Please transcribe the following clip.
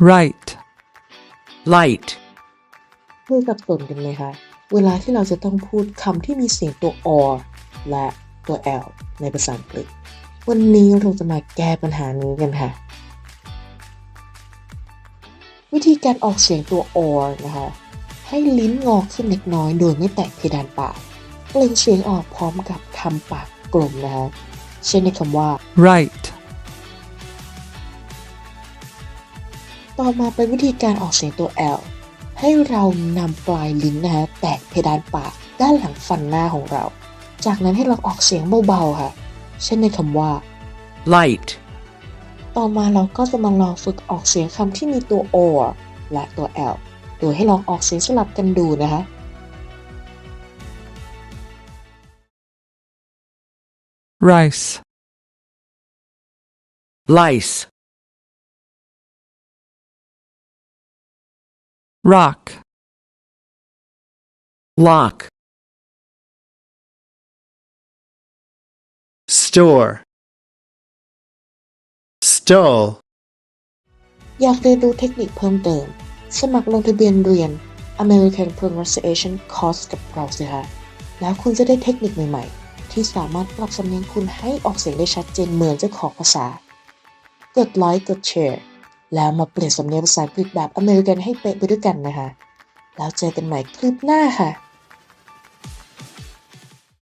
right, light, เคยสับสนกันไหมคะเวลาที่เราจะต้องพูดคำที่มีเสียงตัว or และตัว l ในภาษาอังกฤษ วันนี้เราจะมาแก้ปัญหานี้กันค่ะ วิธีการออกเสียงตัว or นะคะ ให้ลิ้นงอขึ้นเล็กน้อยโดยไม่แตะเพดานปากเปล่งเสียงออกพร้อมกับทำปากกลมนะคะ เช่นในคำว่า right, ต่อมาเป็นวิธีการออกเสียงตัว L ให้เรานำปลายลิ้นนะคะแตะเพดานปากด้านหลังฟันหน้าของเรา จากนั้นให้เราออกเสียงเบาๆค่ะ เช่นในคำว่า light, ต่อมาเราก็จะมาลองฝึกออกเสียงคำที่มีตัว O และตัว L โดยให้ลองออกเสียงสลับกันดูนะคะ rice, lice, rock, lock, store, stole, อยากเรียนรู้เทคนิคเพิ่มเติม สมัครลงทะเบียนเรียน American Pronunciation Course กับเราสิคะแล้วคุณจะได้เทคนิคใหม่ ๆ ที่สามารถปรับสำเนียงคุณให้ออกเสียงได้ชัดเจนเหมือนเจ้าของภาษา กดไลค์กดแชร์ แล้วมาเปลี่ยนสำเนียงภาษาอังกฤษแบบอเมริกันให้เป๊ะไปด้วยกันนะคะ แล้วเจอกันใหม่คลิปหน้าค่ะ